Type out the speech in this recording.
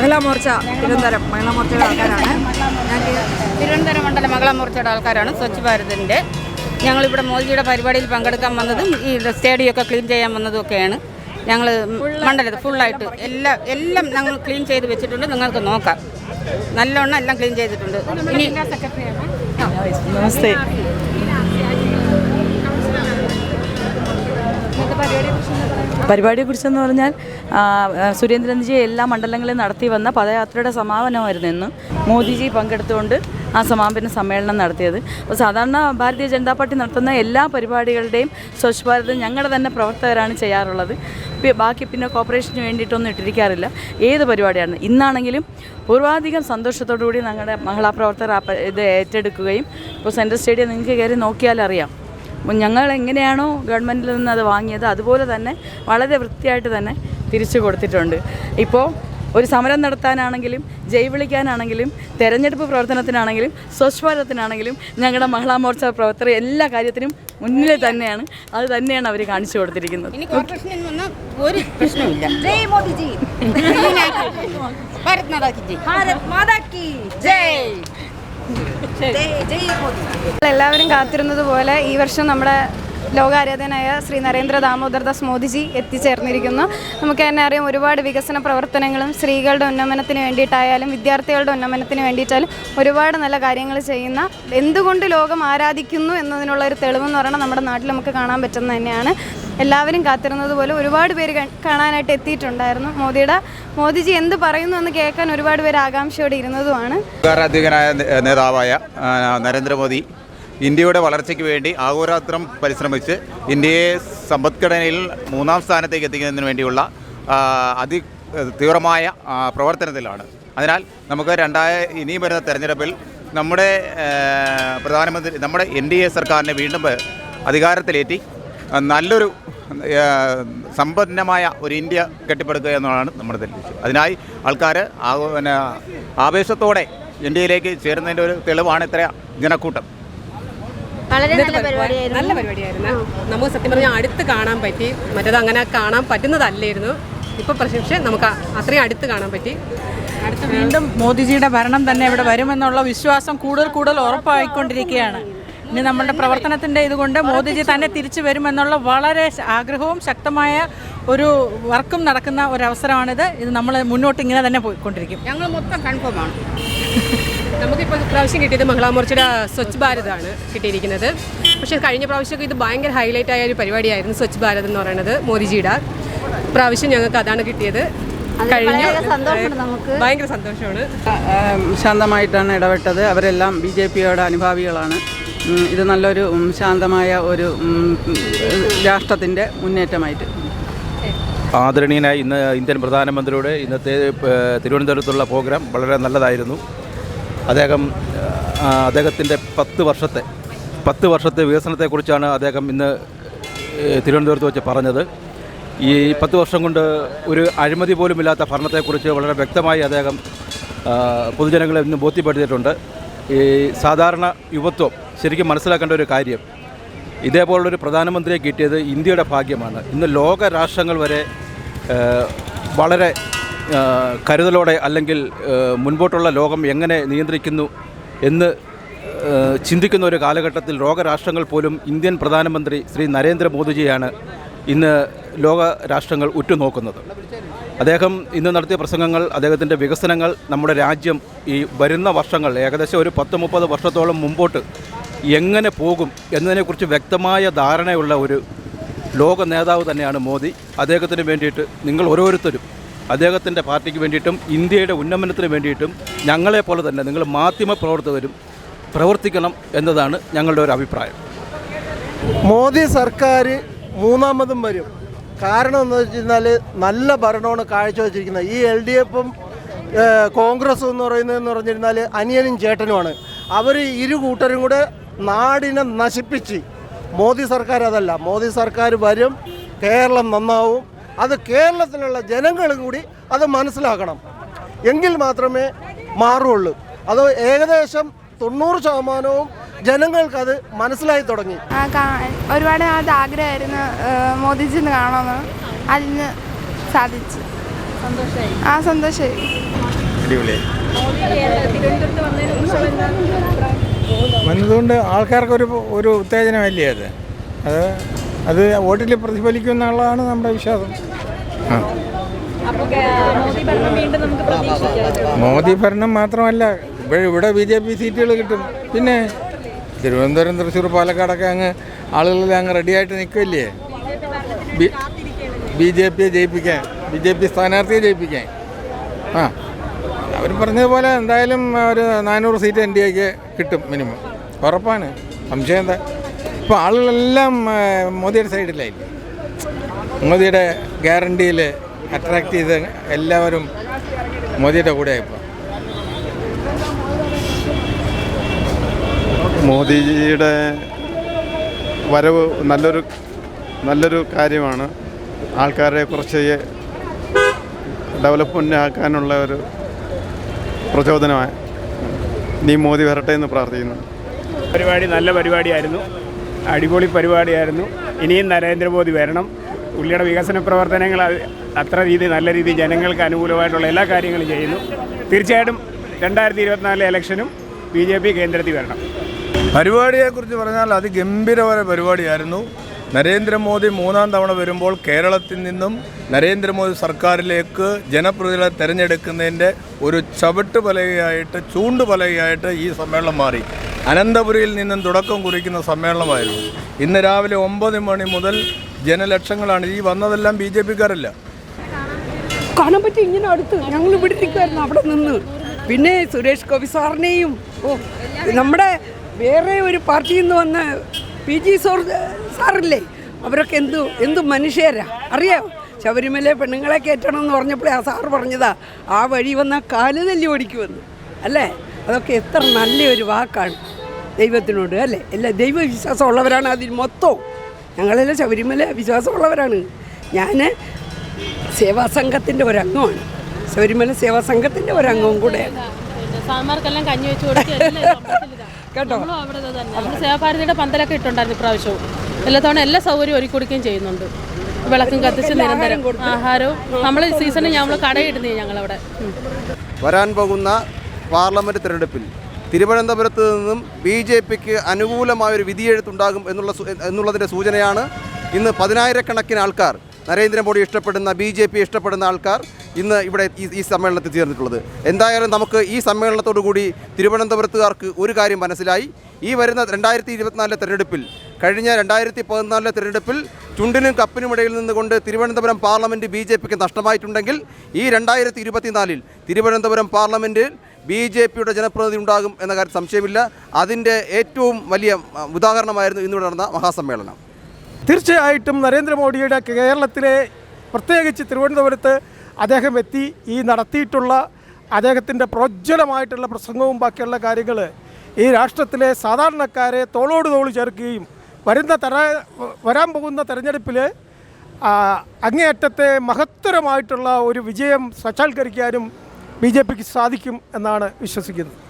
മഹിളാ മോർച്ച തിരുവനന്തപുരം മഹിളാ മോർച്ചയുടെ ആൾക്കാരാണ്. തിരുവനന്തപുരം മണ്ഡല മഹിളാ മോർച്ചയുടെ ആൾക്കാരാണ് സ്വച്ഛ് ഭാരതിന്റെ ഞങ്ങളിവിടെ മോദിജിയുടെ പരിപാടിയിൽ പങ്കെടുക്കാൻ വന്നതും ഈ സ്റ്റേഡിയം ഒക്കെ ക്ലീൻ ചെയ്യാൻ വന്നതും ഒക്കെയാണ് ഞങ്ങൾ മണ്ഡലത്തിൽ ഫുള്ളായിട്ട് എല്ലാം എല്ലാം ഞങ്ങൾ ക്ലീൻ ചെയ്ത് വെച്ചിട്ടുണ്ട്. നിങ്ങൾക്ക് നോക്കാം. നല്ലോണം എല്ലാം ക്ലീൻ ചെയ്തിട്ടുണ്ട്. ഇനി നമസ്തേ. പരിപാടിയെക്കുറിച്ചെന്ന് പറഞ്ഞാൽ സുരേന്ദ്രൻജി എല്ലാ മണ്ഡലങ്ങളിലും നടത്തി വന്ന പദയാത്രയുടെ സമാപനമായിരുന്നു ഇന്ന്. മോദിജി പങ്കെടുത്തുകൊണ്ട് ആ സമാപന സമ്മേളനം നടത്തിയത്. അപ്പോൾ സാധാരണ ഭാരതീയ ജനതാ പാർട്ടി നടത്തുന്ന എല്ലാ പരിപാടികളുടെയും സ്വച്ഛ് ഭാരത് ഞങ്ങളുടെ തന്നെ പ്രവർത്തകരാണ് ചെയ്യാറുള്ളത്. ബാക്കി പിന്നെ കോർപ്പറേഷന് വേണ്ടിയിട്ടൊന്നും ഇട്ടിരിക്കാറില്ല. ഏത് പരിപാടിയാണ്? ഇന്നാണെങ്കിലും പൂർവാധികം സന്തോഷത്തോടു കൂടി ഞങ്ങളുടെ മഹിളാ പ്രവർത്തകർ ഇത് ഏറ്റെടുക്കുകയും ഇപ്പോൾ സെൻട്രൽ സ്റ്റേഡിയം നിങ്ങൾക്ക് കയറി നോക്കിയാലറിയാം. അപ്പോൾ ഞങ്ങൾ എങ്ങനെയാണോ ഗവൺമെന്റിൽ നിന്ന് അത് വാങ്ങിയത് അതുപോലെ തന്നെ വളരെ വൃത്തിയായിട്ട് തന്നെ തിരിച്ചു കൊടുത്തിട്ടുണ്ട്. ഇപ്പോൾ ഒരു സമരം നടത്താനാണെങ്കിലും ജയ് വിളിക്കാനാണെങ്കിലും തെരഞ്ഞെടുപ്പ് പ്രവർത്തനത്തിനാണെങ്കിലും സ്വച്ഛ് ഭാരതത്തിനാണെങ്കിലും ഞങ്ങളുടെ മഹിളാ മോർച്ച പ്രവർത്തകർ എല്ലാ കാര്യത്തിനും മുന്നിൽ തന്നെയാണ്. അത് തന്നെയാണ് അവർ കാണിച്ചു കൊടുത്തിരിക്കുന്നത്. ഒരു പ്രശ്നമില്ല ജയ് മോദിജി. ഭാരത് മാതാ കി ജയ്. എല്ലാവരും കാത്തിരുന്നത് പോലെ ഈ വർഷം നമ്മുടെ ലോകാരാധനായ ശ്രീ നരേന്ദ്ര ദാമോദർദാസ് മോദിജി എത്തിച്ചേർന്നിരിക്കുന്നു. നമുക്ക് തന്നെ അറിയാം ഒരുപാട് വികസന പ്രവർത്തനങ്ങളും സ്ത്രീകളുടെ ഉന്നമനത്തിന് വേണ്ടിയിട്ടായാലും വിദ്യാർത്ഥികളുടെ ഉന്നമനത്തിന് വേണ്ടിയിട്ടായാലും ഒരുപാട് നല്ല കാര്യങ്ങൾ ചെയ്യുന്ന എന്തുകൊണ്ട് ലോകം ആരാധിക്കുന്നു എന്നതിനുള്ള ഒരു തെളിവെന്ന് പറയുന്നത് നമ്മുടെ നാട്ടിൽ നമുക്ക് കാണാൻ പറ്റുന്നത് തന്നെയാണ്. എല്ലാവരും കാത്തിരുന്നത് പോലെ ഒരുപാട് പേര് കാണാനായിട്ട് എത്തിയിട്ടുണ്ടായിരുന്നു. മോദിയുടെ മോദിജി എന്ത് പറയുന്നു എന്ന് കേൾക്കാൻ ഒരുപാട് പേര് ആകാംക്ഷയോടെ ഇരുന്നതുമാണ്. നേതാവായ നരേന്ദ്രമോദി ഇന്ത്യയുടെ വളർച്ചയ്ക്ക് വേണ്ടി ആഹോരാത്രം പരിശ്രമിച്ച് ഇന്ത്യയെ സമ്പദ്ഘടനയിൽ മൂന്നാം സ്ഥാനത്തേക്ക് എത്തിക്കുന്നതിന് വേണ്ടിയുള്ള അതി തീവ്രമായ പ്രവർത്തനത്തിലാണ്. അതിനാൽ നമുക്ക് രണ്ടായ ഇനി വരുന്ന തെരഞ്ഞെടുപ്പിൽ നമ്മുടെ പ്രധാനമന്ത്രി നമ്മുടെ എൻ ഡി എ സർക്കാരിനെ വീണ്ടും അധികാരത്തിലേറ്റി നല്ലൊരു സമ്പന്നമായ ഒരു ഇന്ത്യ കെട്ടിപ്പടുക്കുക എന്നുള്ളതാണ് നമ്മുടെ ലക്ഷ്യം. അതിനായി ആൾക്കാർ പിന്നെ ആവേശത്തോടെ ഇന്ത്യയിലേക്ക് ചേരുന്നതിന്റെ ഒരു തെളിവാണ് ഇത്ര ജനക്കൂട്ടം വളരെ നല്ല പരിപാടിയായിരുന്നു. നല്ല പരിപാടിയായിരുന്നു. നമുക്ക് സത്യം പറഞ്ഞാൽ അടുത്ത് കാണാൻ പറ്റി. മറ്റേത് അങ്ങനെ കാണാൻ പറ്റുന്നതല്ലായിരുന്നു. ഇപ്പൊ പക്ഷേ നമുക്ക് അത്രയും അടുത്ത് കാണാൻ പറ്റി. അടുത്ത് വീണ്ടും മോദിജിയുടെ ഭരണം തന്നെ ഇവിടെ വരുമെന്നുള്ള വിശ്വാസം കൂടുതൽ കൂടുതൽ ഉറപ്പായിക്കൊണ്ടിരിക്കുകയാണ്. ഇനി നമ്മുടെ പ്രവർത്തനത്തിന്റെ ഇതുകൊണ്ട് മോദിജി തന്നെ തിരിച്ചു വരുമെന്നുള്ള വളരെ ആഗ്രഹവും ശക്തമായ ഒരു വർക്കും നടക്കുന്ന ഒരു അവസരമാണിത് ഇത് നമ്മൾ മുന്നോട്ട് ഇങ്ങനെ തന്നെ പോയിക്കൊണ്ടിരിക്കും. ഞങ്ങൾ മൊത്തം കൺഫേമാണ് ആണ്. നമുക്കിപ്പോൾ പ്രാവശ്യം കിട്ടിയത് മഹിളാ മോർച്ചയുടെ സ്വച്ഛ് ഭാരതാണ് കിട്ടിയിരിക്കുന്നത്. പക്ഷേ കഴിഞ്ഞ പ്രാവശ്യമൊക്കെ ഇത് ഭയങ്കര ഹൈലൈറ്റ് ആയ ഒരു പരിപാടിയായിരുന്നു സ്വച്ഛ് ഭാരത് എന്ന് പറയുന്നത് മോദിജിയുടെ. പ്രാവശ്യം ഞങ്ങൾക്ക് അതാണ് കിട്ടിയത്. കഴിഞ്ഞ. വളരെ സന്തോഷമുണ്ട് നമുക്ക്. ഭയങ്കര സന്തോഷമാണ്. ശാന്തമായിട്ടാണ് ഇടപെട്ടത്. അവരെല്ലാം ബി ജെ പിയുടെ അനുഭാവികളാണ്. ഇത് നല്ലൊരു ശാന്തമായ ഒരു രാഷ്ട്രത്തിന്റെ മുന്നേറ്റമായിട്ട്. ആദരണീയനായ ഇന്ന് ഇന്ത്യൻ പ്രധാനമന്ത്രിയുടെ ഇന്നത്തെ തിരുവനന്തപുരത്തുള്ള പ്രോഗ്രാം വളരെ നല്ലതായിരുന്നു. അദ്ദേഹം അദ്ദേഹത്തിന്റെ പത്ത് വർഷത്തെ പത്ത് വർഷത്തെ വികസനത്തെക്കുറിച്ചാണ് അദ്ദേഹം ഇന്ന് തിരുവനന്തപുരത്ത് വെച്ച് പറഞ്ഞത്. ഈ പത്ത് വർഷം കൊണ്ട് ഒരു അഴിമതി പോലുമില്ലാത്ത ഭരണത്തെക്കുറിച്ച് വളരെ വ്യക്തമായി അദ്ദേഹം പൊതുജനങ്ങളെ ഇന്ന് ബോധ്യപ്പെടുത്തിയിട്ടുണ്ട്. ഈ സാധാരണ യുവത്വം ശരിക്കും മനസ്സിലാക്കേണ്ട ഒരു കാര്യം. ഇതേപോലുള്ളൊരു പ്രധാനമന്ത്രിയെ കിട്ടിയത് ഇന്ത്യയുടെ ഭാഗ്യമാണ്. ഇന്ന് ലോക രാഷ്ട്രങ്ങൾ വരെ വളരെ കരുതലോടെ അല്ലെങ്കിൽ മുൻപോട്ടുള്ള ലോകം എങ്ങനെ നിയന്ത്രിക്കുന്നു എന്ന് ചിന്തിക്കുന്ന ഒരു കാലഘട്ടത്തിൽ ലോകരാഷ്ട്രങ്ങൾ പോലും ഇന്ത്യൻ പ്രധാനമന്ത്രി ശ്രീ നരേന്ദ്രമോദിജിയാണ് ഇന്ന് ലോക രാഷ്ട്രങ്ങൾ ഉറ്റുനോക്കുന്നത്. അദ്ദേഹം ഇന്ന് നടത്തിയ പ്രസംഗങ്ങൾ അദ്ദേഹത്തിന്റെ വികസനങ്ങൾ നമ്മുടെ രാജ്യം ഈ വരുന്ന വർഷങ്ങൾ ഏകദേശം ഒരു പത്ത് മുപ്പത് വർഷത്തോളം മുമ്പോട്ട് എങ്ങനെ പോകും എന്നതിനെക്കുറിച്ച് വ്യക്തമായ ധാരണയുള്ള ഒരു ലോക നേതാവ് തന്നെയാണ് മോദി. അദ്ദേഹത്തിന് വേണ്ടിയിട്ട് നിങ്ങൾ ഓരോരുത്തരും അദ്ദേഹത്തിന്റെ പാർട്ടിക്ക് വേണ്ടിയിട്ടും ഇന്ത്യയുടെ ഉന്നമനത്തിന് വേണ്ടിയിട്ടും ഞങ്ങളെപ്പോലെ തന്നെ നിങ്ങൾ മാധ്യമ പ്രവർത്തകരും പ്രവർത്തിക്കണം എന്നതാണ് ഞങ്ങളുടെ ഒരു അഭിപ്രായം. മോദി സർക്കാർ മൂന്നാമതും വരും. കാരണം എന്ന് വെച്ചാൽ നല്ല ഭരണമാണ് കാഴ്ചവെച്ചിരിക്കുന്നത്. ഈ എൽ ഡി എഫും കോൺഗ്രസ് എന്ന് പറയുന്നതെന്ന് പറഞ്ഞിരുന്നാൽ അനിയനും ചേട്ടനുമാണ്. അവർ ഇരു കൂട്ടരും കൂടെ നാടിനെ നശിപ്പിച്ച്. മോദി സർക്കാർ അതല്ല. മോദി സർക്കാർ വരും കേരളം നന്നാവും. അത് കേരളത്തിലുള്ള ജനങ്ങളും കൂടി അത് മനസ്സിലാക്കണം. എങ്കിൽ മാത്രമേ മാറുള്ളൂ. അത് ഏകദേശം തൊണ്ണൂറ് ശതമാനവും ജനങ്ങൾക്കത് മനസ്സിലായി തുടങ്ങി. ഒരുപാട് നാളത്തെ ആഗ്രഹമായിരുന്നു മോദിജിന്ന് കാണാമെന്ന് അതിന് സാധിച്ചു. ആ സന്തോഷമായി അടിപൊളിയായി. വന്നതുകൊണ്ട് ആൾക്കാർക്കൊരു ഒരു ഉത്തേജനമല്ലേ അത്? അത് അത് വോട്ടിൽ പ്രതിഫലിക്കും എന്നുള്ളതാണ് നമ്മുടെ വിശ്വാസം. ആ. മോദി ഭരണം മാത്രമല്ല ഇവിടെ ഇവിടെ ബി ജെ പി സീറ്റുകൾ കിട്ടും. പിന്നെ തിരുവനന്തപുരം തൃശ്ശൂർ പാലക്കാടൊക്കെ അങ്ങ് ആളുകളെല്ലാം അങ്ങ് റെഡിയായിട്ട് നിൽക്കില്ലേ ബി ജെ പിയെ ജയിപ്പിക്കാൻ ബി ജെ പി സ്ഥാനാർത്ഥിയെ ജയിപ്പിക്കാൻ. ആ. അവർ പറഞ്ഞതുപോലെ എന്തായാലും ഒരു നാനൂറ് സീറ്റ് എൻ ഡി എക്ക് കിട്ടും മിനിമം ഉറപ്പാണ്. സംശയം എന്താ? ഇപ്പോൾ ആളുകളെല്ലാം മോദിയുടെ സൈഡിലായില്ലേ? മോദിയുടെ ഗ്യാരണ്ടിയിൽ അട്രാക്ട് ചെയ്ത് എല്ലാവരും മോദിയുടെ കൂടെ ഇപ്പോൾ മോദിജിയുടെ വരവ് നല്ലൊരു നല്ലൊരു കാര്യമാണ്. ആൾക്കാരെ കുറച്ച് ഡെവലപ്മെന്റ് ആക്കാനുള്ള ഒരു പ്രചോദനമായി. നീ മോദി വരട്ടെ എന്ന് പ്രാർത്ഥിക്കുന്നു. പരിപാടി നല്ല പരിപാടിയായിരുന്നു. അടിപൊളി പരിപാടിയായിരുന്നു. ഇനിയും നരേന്ദ്രമോദി വരണം. പുള്ളിയുടെ വികസന പ്രവർത്തനങ്ങൾ അത്ര രീതി നല്ല രീതിയിൽ ജനങ്ങൾക്ക് അനുകൂലമായിട്ടുള്ള എല്ലാ കാര്യങ്ങളും ചെയ്യുന്നു. തീർച്ചയായിട്ടും രണ്ടായിരത്തി ഇരുപത്തിനാലിലെ ഇലക്ഷനും ബി ജെ പി കേന്ദ്രത്തിൽ വരണം. പരിപാടിയെക്കുറിച്ച് പറഞ്ഞാൽ അതിഗംഭീരമായ പരിപാടിയായിരുന്നു. നരേന്ദ്രമോദി മൂന്നാം തവണ വരുമ്പോൾ കേരളത്തിൽ നിന്നും നരേന്ദ്രമോദി സർക്കാരിലേക്ക് ജനപ്രതിനിധികളെ തിരഞ്ഞെടുക്കുന്നതിന്റെ ഒരു ചവിട്ട് പലകയായിട്ട് ചൂണ്ട് പലകയായിട്ട് ഈ സമ്മേളനം മാറി. അനന്തപുരിയിൽ നിന്നും തുടക്കം കുറിക്കുന്ന സമ്മേളനമായിരുന്നു. ഇന്ന് രാവിലെ ഒമ്പത് മണി മുതൽ ജനലക്ഷങ്ങളാണ്. ഈ വന്നതെല്ലാം ബി ജെ പിക്കാരല്ല. കാണാൻ പറ്റും ഇങ്ങനെ അടുത്ത് ഞങ്ങൾ ഇവിടെ അവിടെ നിന്ന്. പിന്നെ സുരേഷ് ഗോപി സാറിനെയും ഓ നമ്മുടെ വേറെ ഒരു പാർട്ടിയിൽ നിന്ന് വന്ന പി ജി സോർ സാറില്ലേ? അവരൊക്കെ എന്തു എന്തു മനുഷ്യരാ? അറിയാം ശബരിമല പെണ്ണുങ്ങളെ കയറ്റണം എന്ന് പറഞ്ഞപ്പോഴേ ആ സാറ് പറഞ്ഞതാ ആ വഴി വന്ന കാൽ തല്ലി ഓടിക്കുമെന്ന്. അല്ലേ? അതൊക്കെ എത്ര നല്ലൊരു വാക്കാണ് ദൈവത്തിനോട് അല്ലേ? എല്ലാ ദൈവവിശ്വാസം ഉള്ളവരാണ് അതിൽ മൊത്തവും. ഞങ്ങളെല്ലാം ശബരിമല വിശ്വാസമുള്ളവരാണ്. ഞാൻ സേവാ സേവാസംഘത്തിന്റെ ഒരംഗമാണ്. ശബരിമല സേവാസംഘത്തിന്റെ ഒരംഗവും കൂടെയാണ്. സാമാർക്കെല്ലാം കഞ്ഞി വെച്ച് കൊടുക്കുക കേട്ടോ? അവിടെ തന്നെ. നമ്മൾ സേവാഭാരതിയുടെ പന്തലൊക്കെ ഇട്ടുണ്ടായിരുന്നു ഇപ്രാവശ്യവും. എല്ലാ തവണ എല്ലാ സൗകര്യവും ഒരുക്കി കൊടുക്കുകയും ചെയ്യുന്നുണ്ട്. വിളക്കും കത്തിച്ച് നിരന്തരം ആഹാരവും. നമ്മൾ സീസണിൽ ഞങ്ങൾ കടയിടുന്നേ ഞങ്ങളവിടെ. വരാൻ പോകുന്ന പാർലമെന്റ് തിരഞ്ഞെടുപ്പിൽ തിരുവനന്തപുരത്ത് നിന്നും ബി ജെ പിക്ക് അനുകൂലമായൊരു വിധിയെഴുത്തുണ്ടാകും എന്നുള്ള എന്നുള്ളതിന്റെ സൂചനയാണ് ഇന്ന് പതിനായിരക്കണക്കിന് ആൾക്കാർ നരേന്ദ്രമോദി ഇഷ്ടപ്പെടുന്ന ബി ജെ പി ഇഷ്ടപ്പെടുന്ന ആൾക്കാർ ഇന്ന് ഇവിടെ ഈ സമ്മേളനത്തിൽ ചേർന്നിട്ടുള്ളത്. എന്തായാലും നമുക്ക് ഈ സമ്മേളനത്തോടു കൂടി തിരുവനന്തപുരത്തുകാർക്ക് ഒരു കാര്യം മനസ്സിലായി. ഈ വരുന്ന രണ്ടായിരത്തി ഇരുപത്തിനാലിലെ തെരഞ്ഞെടുപ്പിൽ കഴിഞ്ഞ രണ്ടായിരത്തി പതിനാലിലെ തെരഞ്ഞെടുപ്പിൽ ചുണ്ടിനും കപ്പിനും ഇടയിൽ നിന്നുകൊണ്ട് തിരുവനന്തപുരം പാർലമെന്റ് ബി ജെ പിക്ക് നഷ്ടമായിട്ടുണ്ടെങ്കിൽ ഈ രണ്ടായിരത്തി ഇരുപത്തിനാലിൽ തിരുവനന്തപുരം പാർലമെന്റിൽ ബി ജെ പിയുടെ ജനപ്രതിനിധി ഉണ്ടാകും എന്ന കാര്യം സംശയമില്ല. അതിന്റെ ഏറ്റവും വലിയ ഉദാഹരണമായിരുന്നു ഇന്നിവിടെ നടന്ന മഹാസമ്മേളനം. തീർച്ചയായിട്ടും നരേന്ദ്രമോദിയുടെ കേരളത്തിലെ പ്രത്യേകിച്ച് തിരുവനന്തപുരത്ത് അദ്ദേഹം എത്തി ഈ നടത്തിയിട്ടുള്ള അദ്ദേഹത്തിന്റെ പ്രോജ്വലമായിട്ടുള്ള പ്രസംഗവും ബാക്കിയുള്ള കാര്യങ്ങൾ ഈ രാഷ്ട്രത്തിലെ സാധാരണക്കാരെ തോളോട് തോൾ ചേർക്കുകയും വരുന്ന തര വരാൻ പോകുന്ന തെരഞ്ഞെടുപ്പിൽ അങ്ങേയറ്റത്തെ മഹത്തരമായിട്ടുള്ള ഒരു വിജയം സാക്ഷാത്കരിക്കാനും ബി ജെ പിക്ക് സാധിക്കും എന്നാണ് വിശ്വസിക്കുന്നത്.